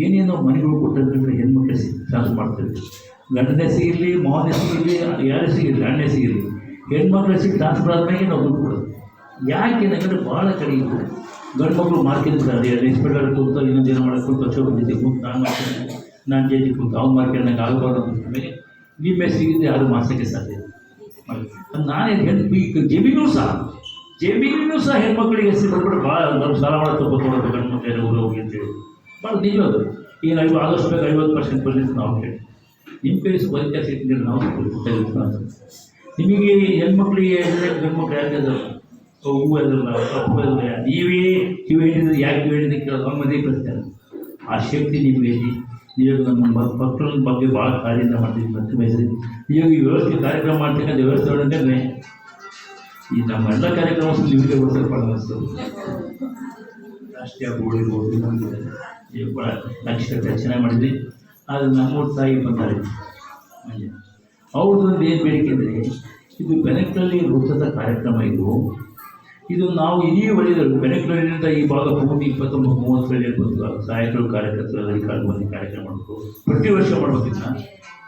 ಏನೇನೋ ಮನೆಗಳು ಕೊಟ್ಟಂದ್ರೆ ಹೆಣ್ಮಕ್ಳು ಟ್ರಾನ್ಸ್ಫರ್ ಮಾಡ್ತಾರೆ ಗಂಡನೆ ಸಿಗಿರಲಿ ಮಾವನೇ ಸಿಗಿರಲಿ ಯಾರೇ ಸಿಗಿರಲಿ ಅಣ್ಣೇ ಸಿಗಿರಲಿ ಹೆಣ್ಮಕ್ಳು ಸಿಗಿ ಟ್ರಾನ್ಸ್ಫರ್ ಆದ್ಮೇಲೆ ನಾವು ದುಡ್ಡು ಕೊಡೋದು. ಯಾಕೆ ನನಗೆ ಭಾಳ ಕಡಿಮೆ ಇತ್ತು ಗಂಡು ಮಕ್ಕಳು ಮಾರ್ಕೆಟ್ತಾರೆ ಇನ್ಸ್ಪೆಕ್ಟರ್ ಕೂತು ಇನ್ನೊಂದು ಮಾಡಕ್ಕೆ ಕೂತು ಅಶೋಕ ಬಂದಿದ್ದೆ ಕೂತು ನಾನು ಮಾಡ್ತೇನೆ, ನಾನು ಜೇಜಿ ಕೂತು ಅವ್ನು ಮಾರ್ಕೆಟ್ನಾಗ ಆಗಬಾರ್ದು ಅಂತ ಮೇಲೆ ನಿಮ್ಮ ಸಿಗಿದ್ರೆ ಯಾರು ಮಾಸಕ್ಕೆ ಸಾಧ್ಯ. ನಾನೇ ಹೆಣ್ಣು ಈಗ ಜಮೀನು ಸಹ ಜಮೀನು ಸಹ ಹೆಣ್ಮಕ್ಳಿಗೆ ಹೆಸರು ಭಾಳ ನಮ್ಮ ಸಾಲ ಮಾಡಿ ತೊಗೊಳ್ಬೇಕು ಗಂಡು ಮಕ್ಕಳು ಊರು ಹೋಗಿ ಅಂತೇಳಿ ಭಾಳ ನಿಜ ಅದು ಈಗ ಐವ ಆದಷ್ಟು ಬೇಕು ಐವತ್ತು ಪರ್ಸೆಂಟ್ ಪರ್ಸೆಂಟ್ ನಾವು ಕೇಳಿ. ನಿಮ್ಮ ಪೇಸ್ ವೈದ್ಯ ಸಿಕ್ಕಿದ್ರೆ ನಾವು ನಿಮಗೆ ಹೆಣ್ಮಕ್ಳಿಗೆ ಗಂಡು ಮಕ್ಳು ಯಾಕೆ ಹೂವು ಎದ್ರಲ್ಲ ಕಪ್ಪು ಅದಲ್ಲ ನೀವೇ ಕಿವಿ ಹಿಡಿದ್ರೆ ಯಾಕೆ ಕಿವಿ ಹಿಡಿದು ಕೇಳೋದು? ಅವ್ರ ಮದುವೆ ಬರ್ತಾರೆ ಆ ಶಕ್ತಿ ನಿಮಗೆ ಇವಾಗ ನಮ್ಮ ಮಕ್- ಮಕ್ಕಳ ಬಗ್ಗೆ ಭಾಳ ಕಾರ್ಯದಿಂದ ಮಾಡ್ತೀವಿ ಮತ್ತೆ ಬಯಸಿದ್ವಿ ಇವಾಗ ಈ ವ್ಯವಸ್ಥೆ ಕಾರ್ಯಕ್ರಮ ಮಾಡ್ತಕ್ಕಂಥ ವ್ಯವಸ್ಥೆ ಒಳಗಡೆ ಈ ನಮ್ಮೆಲ್ಲ ಕಾರ್ಯಕ್ರಮ ನಿಮಗೆ ಗೊತ್ತಿರಪ್ಪ ಅನ್ನಿಸ್ತು. ರಾಷ್ಟ್ರೀಯ ಬೋರ್ಡ್ ಇರ್ಬೋದು ನಮಗೆ ಭಾಳ ನಕ್ಷತ್ರ ಚೆನ್ನಾಗಿ ಮಾಡಿದ್ವಿ. ಆದರೆ ನಮ್ಮೂರು ತಾಯಿ ಬಂದಾರೆ ಅವ್ರದ್ದು ಅವ್ರದ್ದೊಂದು ಏನು ಬೇಡಿಕೆ ಅಂದರೆ ಇದು ಬೆನಕಲ್ಲಿ ವೃತ್ತದ ಕಾರ್ಯಕ್ರಮ ಇದು. ಇದು ನಾವು ಇಡೀ ಒಳ್ಳೆಯದು ಬೆನಕಲಿನಿಂದ ಈ ಭಾಗ ಭೂಮಿ ಇಪ್ಪತ್ತೊಂಬತ್ತು ಮೂವತ್ತು ವೇಳೆ ಬಂದು ಸಹಾಯಕರು ಕಾರ್ಯಕರ್ತರು ಅಧಿಕಾರಿ ಬಂದು ಕಾರ್ಯಕ್ರಮ ಮಾಡಬೇಕು. ಪ್ರತಿ ವರ್ಷ ಮಾಡ್ಬೇಕಿನ್ನ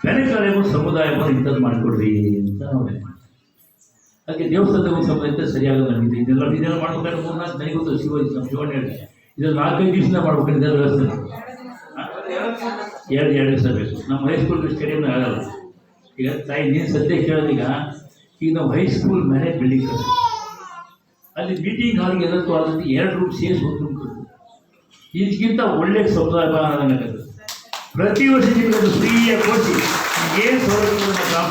ಬೆನಕಲೆಗೂ ಸಮುದಾಯವನ್ನು ಇಂಥದ್ದು ಮಾಡಿಕೊಡ್ರಿ ಅಂತ ನಾವು. ಅದಕ್ಕೆ ದೇವಸ್ಥಾನದ ಒಂದು ಸಮುದಾಯ ಸರಿಯಾಗಿ ನಮಗೆ ಇದೆಲ್ಲ ಇದೆಲ್ಲ ಮಾಡ್ಬೇಕಾದ್ರೆ ಮೂರ್ನಾಲ್ಕು ನನಗೆ ಗೊತ್ತು ಶಿವ ಶಿವಣ್ಣ ಹೇಳಿ ಇದೆಲ್ಲ ನಾಲ್ಕೈದು ದಿವಸ ಮಾಡ್ಬೇಕು, ಇದೆಲ್ಲ ವ್ಯವಸ್ಥೆ ಎರಡು ಎರಡು ದಿವಸ ಬೇಕು. ನಮ್ಮ ಹೈಸ್ಕೂಲ್ ಸ್ಟೇಡಿಯಂ ಆಗಲ್ಲ. ಈಗ ತಾಯಿ ನೀನು ಸದ್ಯ ಕೇಳೋದೀಗ, ಈಗ ನಾವು ಹೈಸ್ಕೂಲ್ ಮೇಲೆ ಬಿಲ್ಡಿಂಗ್ ಕಟ್ತೀವಿ ಅಲ್ಲಿ ಮೀಟಿಂಗ್ ಹಾಲ್ಗೆ ಎಲ್ಲದಕ್ಕೂ ಆದಂತೆ ಎರಡು ರೂಮ್ ಸೇರಿಸಿ ಒಂದು ಇದಕ್ಕಿಂತ ಒಳ್ಳೆ ಸಮುದಾಯ ಭವನ ಪ್ರತಿ ವರ್ಷ ನಿಮಗೆ ಫ್ರೀಯಾಗಿ ಕೊಟ್ಟು, ಏನು ಸೌಲಭ್ಯಗಳನ್ನು ಗ್ರಾಮ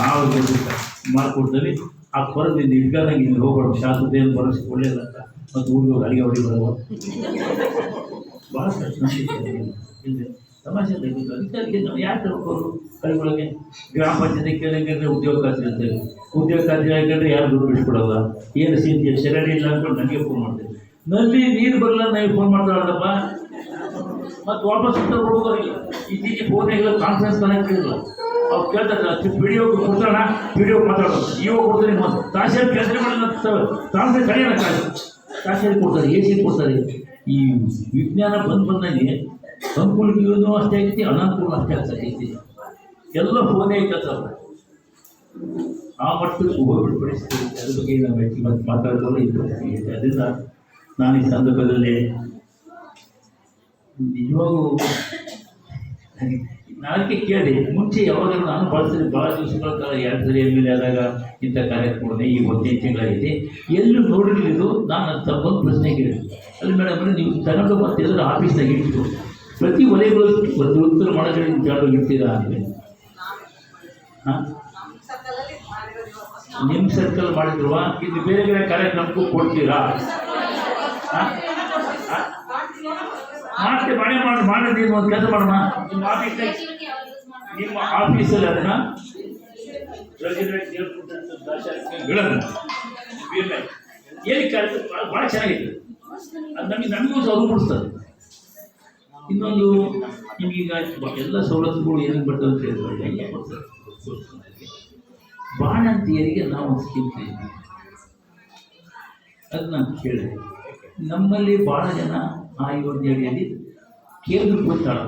ನಾವು ನಿರ್ದಿಷ್ಟ ಮಾಡಿಕೊಡ್ತೀವಿ ಆ ಕೊರತೆ ಇಟ್ಕೊಂಡಂಗೆ ಇಲ್ಲಿ ಹೋಗ್ಬಾರ್ದು ಶಾಶ್ವತ ಏನು ಬರೋಸಿ ಒಳ್ಳೇದಂತ ಮತ್ತು ಊರಿಗೆ ಹೋಗಿ ಅಡಿಗೆ ಹೊಡಿ ಬರೋದು. ಭಾಳ ಇದೆ ತಮಾಷೆ ತೆಗೆದು ಅದಕ್ಕೆ ನಾವು ಯಾಕೆ ತಿಳ್ಕೊಂಡು ಕೈಗೊಳಗೆ ಗ್ರಾಮ ಪಂಚಾಯತಿ ಕೇಳಂಗೆ ಉದ್ಯೋಗ ಖಾತ್ರಿ ಅಂತೇಳಿ ಉದ್ಯೋಗ ಖಾತ್ರಿ ಹಾಕೊಂಡ್ರೆ ಯಾರು ದುಡ್ಡು ಬಿಟ್ಕೊಡಲ್ಲ ಏನು ಸೀತಿ ಶರಣಿ ಇಲ್ಲ ಅಂದ್ಕೊಂಡು ನನಗೆ ಫೋನ್ ಮಾಡ್ತೀವಿ ನಲ್ಲಿ ನೀರು ಬರಲ್ಲ ನನಗೆ ಫೋನ್ ಮಾಡ್ತಾರಲ್ಲಪ್ಪ ಮತ್ತು ವಾಪಸ್ ಅಂತ ಕೊಡೋದಲ್ಲ ಇತ್ತೀಚೆಗೆ ಫೋನಾಗೆಲ್ಲ ಕಾನ್ಫರೆನ್ಸ್ ಕನೆಕ್ಟ್ ಇಲ್ಲ ಅವ್ರು ಕೇಳ್ತಾರೆ ವಿಡಿಯೋ ಡಿ ವಿಡಿಯೋ ಮಾತಾಡೋದು ಇವಾಗ ಕೊಡ್ತಾರೆ ಮತ್ತು ತಾಸೇರಿ ಕೆಲಸ ಕಾನ್ಫರೆನ್ಸ್ ಕರೆಯಲ್ಲ ಕಾಸು ತಾಸೇರಿ ಕೊಡ್ತಾರೆ ಎ ಸಿ ಕೊಡ್ತಾರೆ. ಈ ವಿಜ್ಞಾನ ಬಂದು ಬಂದಂಗೆ ಅನುಕೂಲಗಳು ಅಷ್ಟೇ ಆಗೈತಿ ಅನಾನುಕೂಲ ಅಷ್ಟೇ ಆಗ್ತೈತಿ ಎಲ್ಲ ಫೋನೇ ಕೆಲಸ ಆ ಮಟ್ಟಕ್ಕೆ ಹೋಗ್ಬಿಡ್ಬಿಡಿಸ್ತೀವಿ ಅದ್ರ ಬಗ್ಗೆ ನಾವು ಹೆಚ್ಚು ಮತ್ತೆ ಮಾತಾಡೋದು ಇದು ಅದರಿಂದ ನಾನು ಈ ಸಂದರ್ಭದಲ್ಲಿ ನಿಜವಾಗೂ ನಾಲ್ಕೆ ಕೇಳಿ, ಮುಂಚೆ ಯಾವಾಗ ನಾನು ಭಾಳ ಸರಿ ಭಾಳ ದಿವಸಗಳ ಕಾಲ ಎರಡು ಸರಿ ಎಂ ಎಲ್ ಎ ಆದಾಗ ಇಂಥ ಕಾರ್ಯಕ್ರಮ ಈ ಒಂದೇ ತಿಂಗಳಾಗಿದೆ ಎಲ್ಲೂ ನೋಡಿರಲಿದ್ದು ನಾನು ತಗೊಂಡು ಪ್ರಶ್ನೆ ಕೇಳಿದೆ. ಅಲ್ಲಿ ಮೇಡಮ್ ನೀವು ತನಕ ಮತ್ತೆ ಎಲ್ಲರೂ ಆಫೀಸ್ನಾಗ ಇಟ್ಟು ಪ್ರತಿ ವಲಯಗಳು ಒಂದು ಉತ್ತರ ಮಾಡೋದ್ರಲ್ಲಿ ಜಾಗ ಇರ್ತೀರಾ ಅಂದರೆ ಹಾಂ? ನಿಮ್ಮ ಸರ್ಕಲ್ ಮಾಡಿದ್ರು ಇದು ಬೇರೆ ಬೇರೆ ಕಾರ್ಯಕ್ರಮಕ್ಕೂ ಕೊಡ್ತೀರಾ? ಹಾಂ? ಮಾಡ್ತೀವಿ ಬಾಣೆ ಮಾಡಿ ಮಾಡಿದ್ರೆ ಒಂದು ಕೆಲಸ ಮಾಡೋಣ ನಿಮ್ಮ ಆಫೀಸ್ ನಿಮ್ಮ ಆಫೀಸಲ್ಲಿ ಅದನ್ನ ಏನು ಕಾರ್ಯಕ್ರಮ ಭಾಳ ಚೆನ್ನಾಗಿದೆ ಅದು ನಮಗೆ ನಮಗೂ ಸೌಲಭ್ಯ ಕೊಡಿಸ್ತದೆ ಇನ್ನೊಂದು ನಿಮಗೀಗ ಎಲ್ಲ ಸವಲತ್ತುಗಳು ಏನು ಬರ್ತದೆ ಅಂತ ಹೇಳಿದ್ರೆ ಎಲ್ಲ ಬರ್ತದೆ. ಬಾಣಂತಿಯರಿಗೆ ನಾವು ಒಂದು ಸ್ಕೀಮ್ ತೆಗೆದ್ವಿ ಅದು ನಾನು ಕೇಳಿದೆ ನಮ್ಮಲ್ಲಿ ಭಾಳ ಜನ ಆ ಯೋಜನೆಯಲ್ಲಿ ಕೇಂದ್ರ ಕೊಡ್ತಾಳ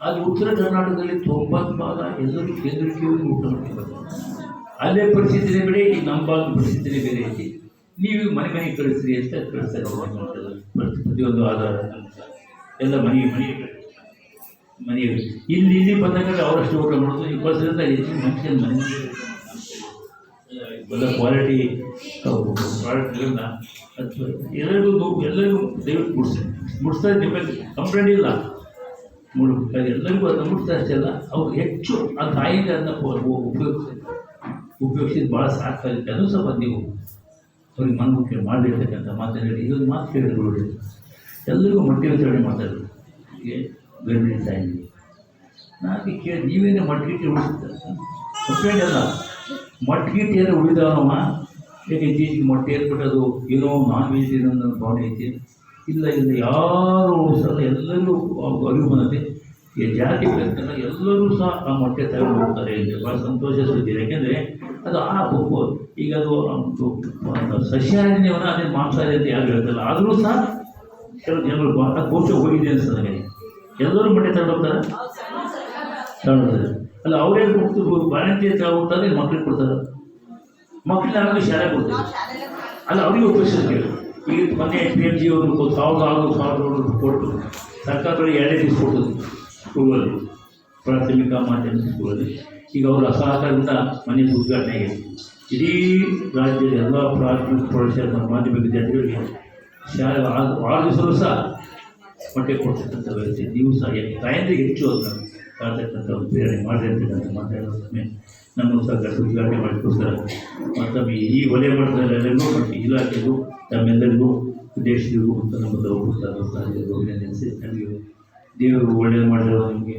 ಅದು ಉತ್ತರ ಕರ್ನಾಟಕದಲ್ಲಿ ತೊಂಬತ್ತು ಭಾಗ ಎಲ್ಲರೂ ಕೇಂದ್ರಕ್ಕೆ ಹೋಗಿ ಊಟ ಮಾಡ್ತಾರೆ ಅಲ್ಲೇ ಪರಿಸ್ಥಿತಿ ಬೇರೆ ಈಗ ನಮ್ಮ ಭಾಗದ ಪರಿಸ್ಥಿತಿನೇ ಬೇರೆ ಐತಿ. ನೀವು ಮನೆ ಮನೆಗೆ ಕಳಿಸ್ರಿ ಅಂತ ಕಳಿಸ್ತಾರೆ ಪ್ರತಿ- ಪ್ರತಿಯೊಂದು ಆಧಾರ ಎಲ್ಲ ಮನೆಗೆ ಮನೆಗೆ. ಮನೆಗೆ ಇಲ್ಲಿ ಇಲ್ಲಿ ಬಂದಾಗ ಅವರಷ್ಟು ಊಟ ಮಾಡೋದು ಕಳಿಸಿದ್ರೆ ಹೆಚ್ಚಿನ ಮನುಷ್ಯನ ಮನೆ. ಎಲ್ಲ ಕ್ವಾಲಿಟಿ ಪ್ರಾಡಕ್ಟ್ಗಳನ್ನ ಎಲ್ಲರಿಗೂ ಎಲ್ಲರಿಗೂ ದಯವಿಟ್ಟು ಮುಡಿಸಿ ಮುಡಿಸ್ತಾರೆ ಡಿಪೆಂಡ್ ಕಂಪ್ಲೇಂಟ್ ಇಲ್ಲ. ಮುಡು ಎಲ್ಲರಿಗೂ ಅದನ್ನು ಮುಟ್ತಾ ಅಲ್ಲ, ಅವ್ರು ಹೆಚ್ಚು ಆ ತಾಯಿಗೆ ಅದನ್ನ ಉಪಯೋಗಿಸ್ತಾರೆ. ಉಪಯೋಗಿಸಿದ್ದು ಭಾಳ ಸಾಕಾಗುತ್ತೆ. ಅದು ಸ್ವಲ್ಪ ನೀವು ಅವ್ರಿಗೆ ಮನಮುಖ್ಯ ಮಾಡಿರ್ತಕ್ಕಂಥ ಹೇಳಿ, ಇದೊಂದು ಮಾತು ಕೇಳಿದ್ರು ನೋಡಿ. ಎಲ್ಲರಿಗೂ ಮಟ್ಟಿ ವಿತರಣೆ ಮಾತಾಡೋದು ಹೀಗೆ ಗರ್ಭಿಣಿ ತಾಯಿ ನಾನು ಕೇಳಿ, ನೀವೇನೇ ಮಟ್ಗಿಟ್ಟು ಉಳಿಸ್ತಾರೆ ಅಲ್ಲ ಮಟ್ಗಿಟ್ಟು ಏನೋ ಉಳಿದವನವ ಈಗ ಇತ್ತೀಚೆಗೆ ಮೊಟ್ಟೆ ಏರ್ಬಿಟ್ಟದು ಏನೋ ನಾನ್ ವೆಜ್ ಏನೋ ನನ್ನ ಭಾವನೆ ಐತಿ. ಇಲ್ಲ ಇಲ್ಲ ಯಾರು ಉಳಿಸಲ್ಲ ಎಲ್ಲರಿಗೂ ಅರಿವು ಬಂದತೆ ಈ ಜಾತಿ ಪ್ರಯತ್ನ ಎಲ್ಲರೂ ಸಹ ಆ ಮೊಟ್ಟೆ ತಗೊಂಡು ಹೋಗ್ತಾರೆ ಅಂತ ಭಾಳ ಸಂತೋಷ ಸುದ್ದಿ. ಯಾಕೆಂದರೆ ಅದು ಆ ಉಪ್ಪು ಈಗ ಅದು ಒಂದು ಸಸ್ಯಾಹಾರಿನೇವನ ಅದೇ ಮಾಂಸಾಹಾರಿ ಅಂತ ಯಾರು ಹೇಳ್ತಲ್ಲ ಆದರೂ ಸಹ ಕೆಲವು ಜನರು ಬಹಳ ಕೋಶ ಹೋಗಿದೆ ಅನಿಸ್ತದೆ ನನಗೆ. ಎಲ್ಲರೂ ಮೊಟ್ಟೆ ತಗೊಂಡು ಹೋಗ್ತಾರೆ? ತಗೊಂಡು ಅಲ್ಲ ಅವರೇ ಮುಕ್ತ ಬಾಣಂತಿ ಹತ್ರ ಹೋಗ್ತಾರೆ ಮಕ್ಳಿಗೆ ಕೊಡ್ತಾರೆ. ಮಕ್ಕಳಿಗೆ ಆಗಲಿ ಶಾಲೆ ಕೊಡ್ತಾರೆ ಅಲ್ಲ ಅವರಿಗೆ ಕೇಳಿ. ಈಗ ಮೊನ್ನೆ ಪಿ ಎಂ ಜಿ ಅವರು ಸಾವಿರದ ಆರು ಸಾವಿರದ ಕೊಟ್ಟು ಸರ್ಕಾರದಲ್ಲಿ ಎರಡೇ ದಿವಸ ಕೊಟ್ಟದ್ದು ಸ್ಕೂಲಲ್ಲಿ ಪ್ರಾಥಮಿಕ ಮಾಧ್ಯಮಿಕ ಸ್ಕೂಲಲ್ಲಿ ಈಗ ಅವರು ಅಸಹಕಾರದಿಂದ ಮನೆ ಉದ್ಘಾಟನೆ ಆಗಿದೆ. ಇಡೀ ರಾಜ್ಯದ ಎಲ್ಲ ಪ್ರಾಥಮಿಕ ಪ್ರೌಢಶಾಲೆ ಮಾಧ್ಯಮಿಕ ವಿದ್ಯಾರ್ಥಿಗಳಿಗೆ ಶಾಲೆ ಆರು ಆರು ದಿವಸವೂ ಸಹ ಹೊಟ್ಟೆ ಕೊಡ್ತಕ್ಕಂಥ ವ್ಯವಸ್ಥೆ. ನೀವು ಸಹ ಎ- ತಾಯಂದಿರಿಗೆ ಹೆಚ್ಚು ಅದನ್ನು ಕಾಡ್ತಕ್ಕಂಥ ಒಂದು ಪ್ರೇರಣೆ ಮಾಡಿದೆ ಅಂತಕ್ಕಂಥ ನಮ್ಮ ಸಹ ಉದ್ಘಾಟನೆ ಮತ್ತು ಮತ್ತೊಮ್ಮೆ ಈ ಒಲೆ ಮಟ್ಟದಲ್ಲೆಲ್ಲರಿಗೂ ಮತ್ತು ಇಲಾಖೆಗೂ, ತಮ್ಮೆಲ್ಲರಿಗೂ ದೇಶದಿಗೂ ಅಂತ ನಮ್ಮ ಅಭಿನಂದಿಸಿ ನನಗೆ ದೇವರು ಒಳ್ಳೆಯದು ಮಾಡಿರೋ ನಿಮಗೆ.